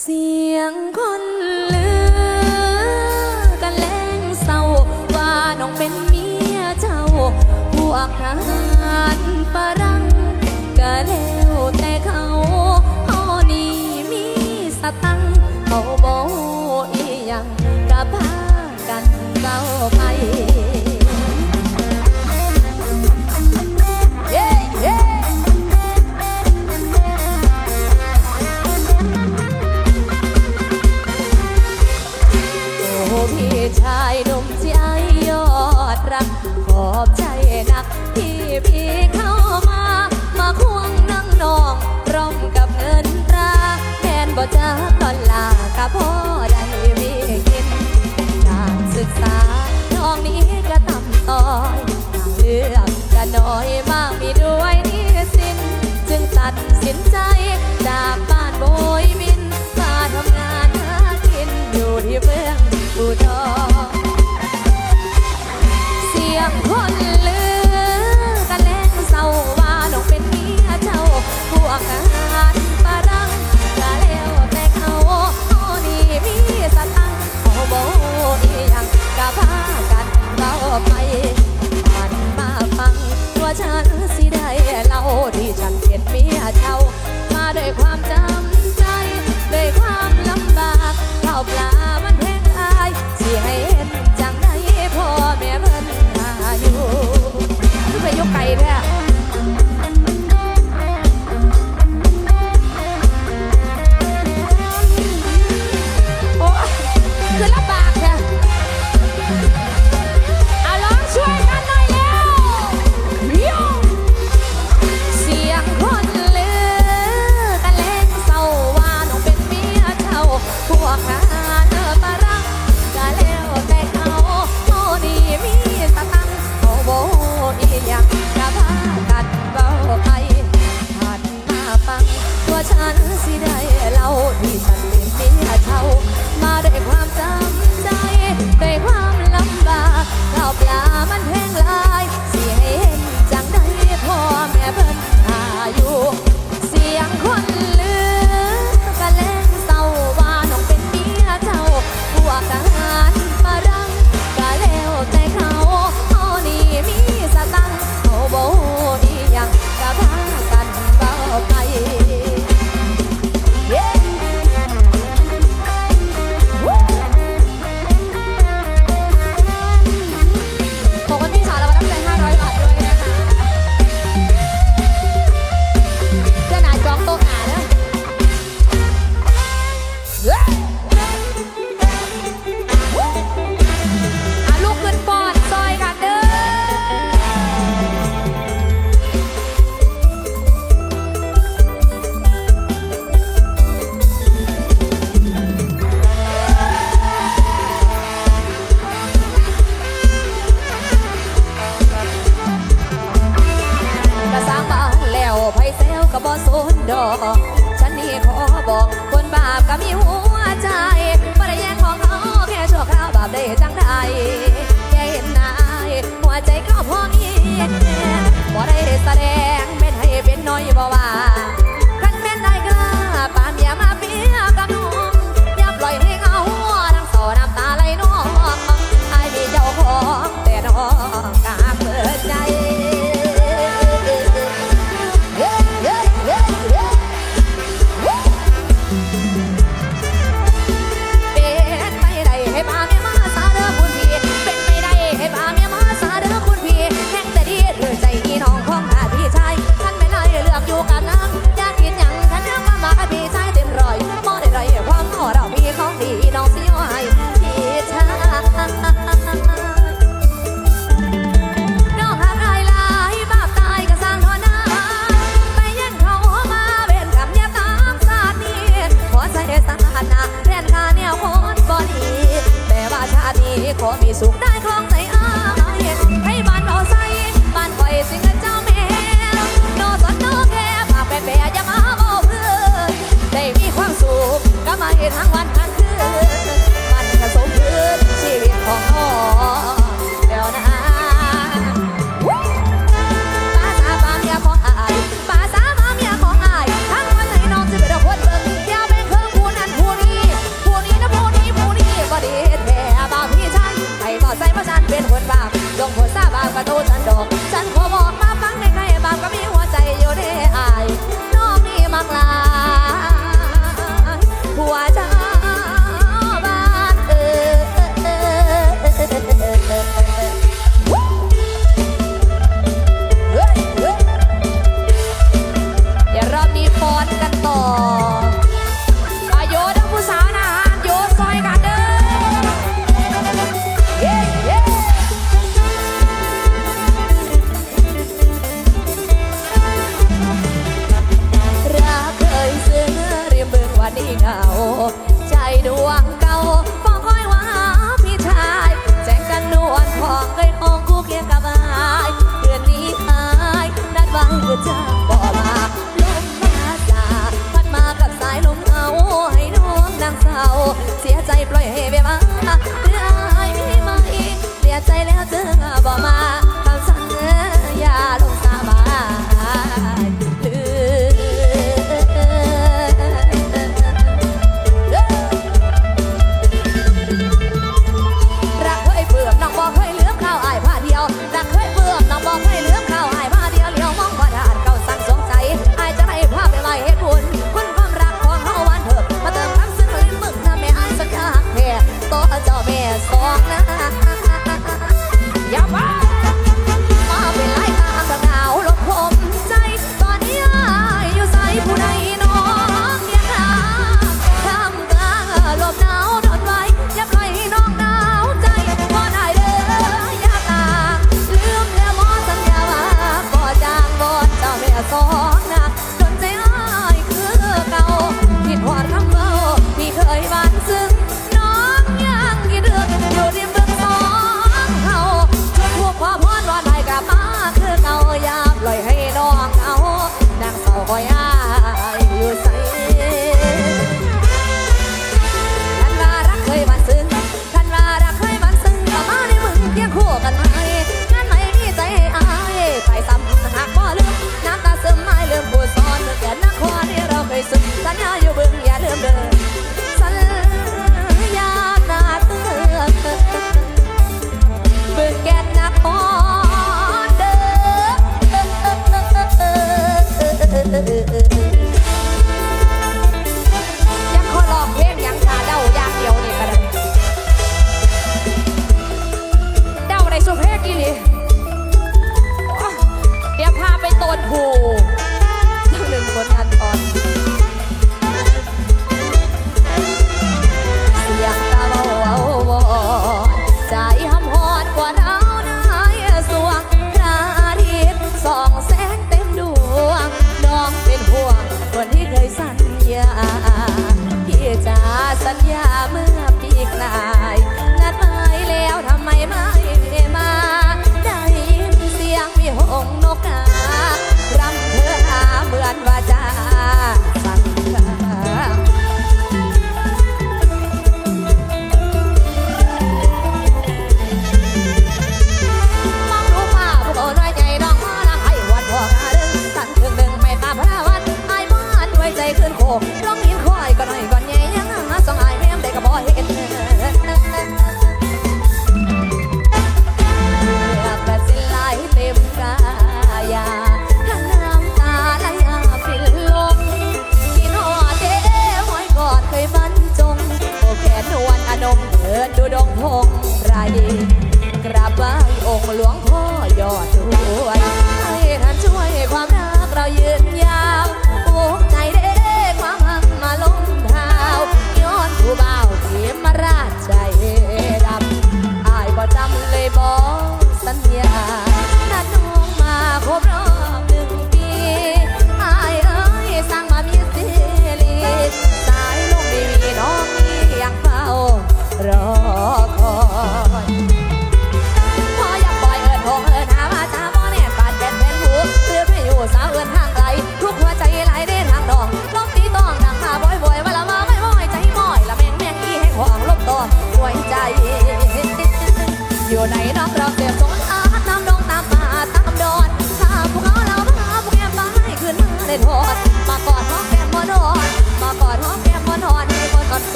เสียงคน อุ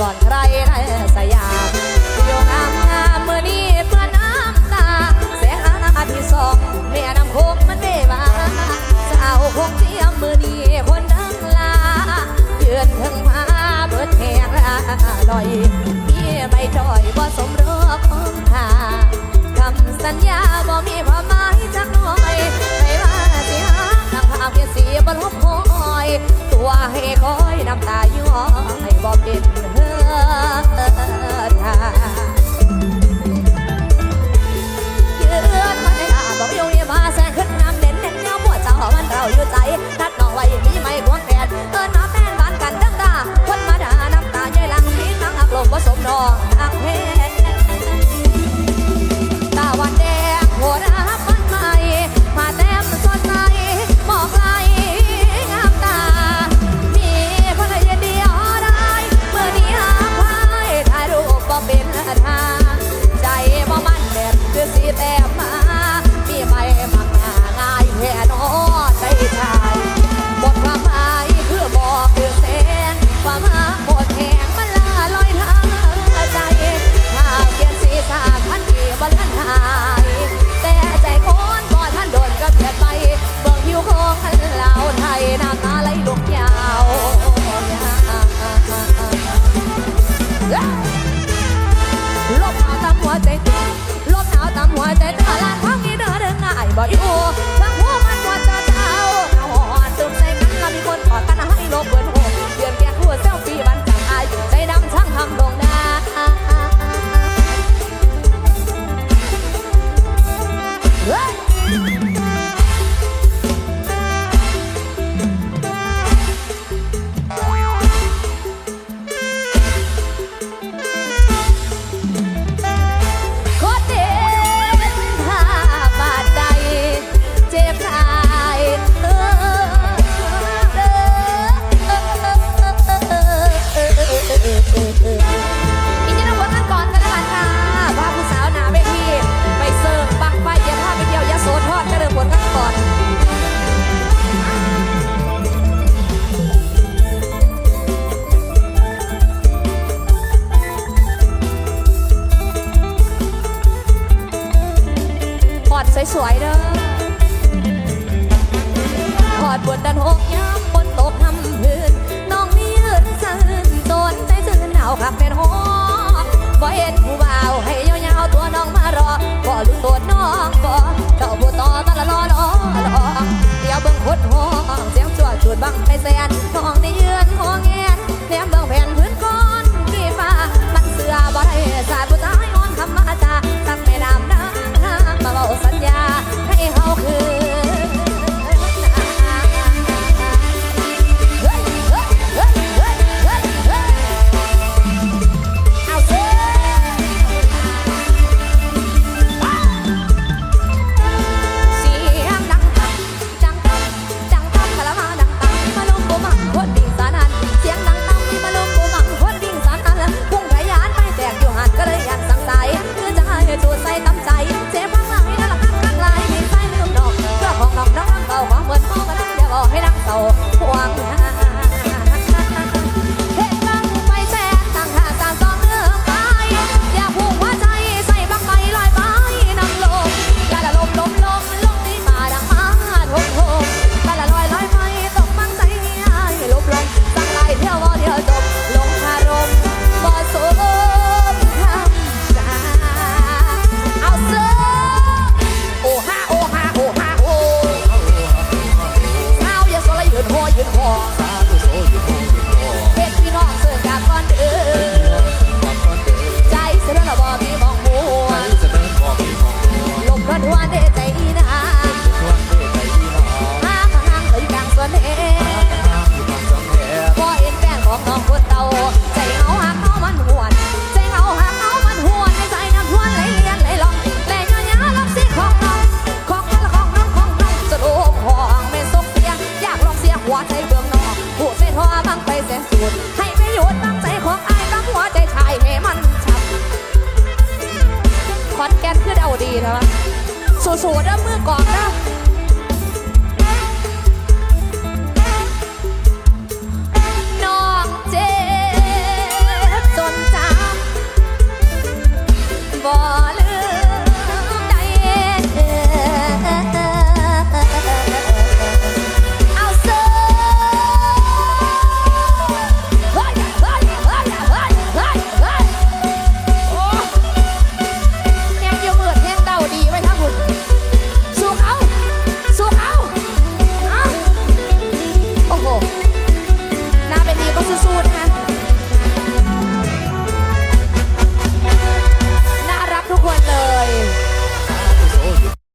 ก่อนใครในสยามโยงามงามเมื่อนี้เพื่อน้ำตาเสียอาณาที่สองแม่ยนำโคงมันได้มาสาวคงเทียมมือนี้คนดังลาเดือนถึงมาเบิดแหงลอยพี่ไม่ถอยบ่สมรู้ของทาคำสัญญาบ่มีความหมายจักหน่อยไม่ว่าสิหาทางภาเพียสีบ่ลบคอย ตัวให้คอยนำ Yeah! สวยๆเด้อหอดบนดันหกยามฝนตกทำพื้นน้องนี่ยืนสั่นโดนใจจืนหนาวขับเป็นหอบบ่เห็นผู้บ่าวให้ยาวๆตัวน้องมารอบ่รู้ตัวน้องบ่เจ้าบัวต่อตะละลอลอรอเดี๋ยวเบิ่งคดห้องเสียงจวดจูดบังไปแสนน้องนี่ยืนหองแงนแถมเบิ่งแผ่นพื้นก้อนกี่ฟ้ามันเสือบ่ได้ส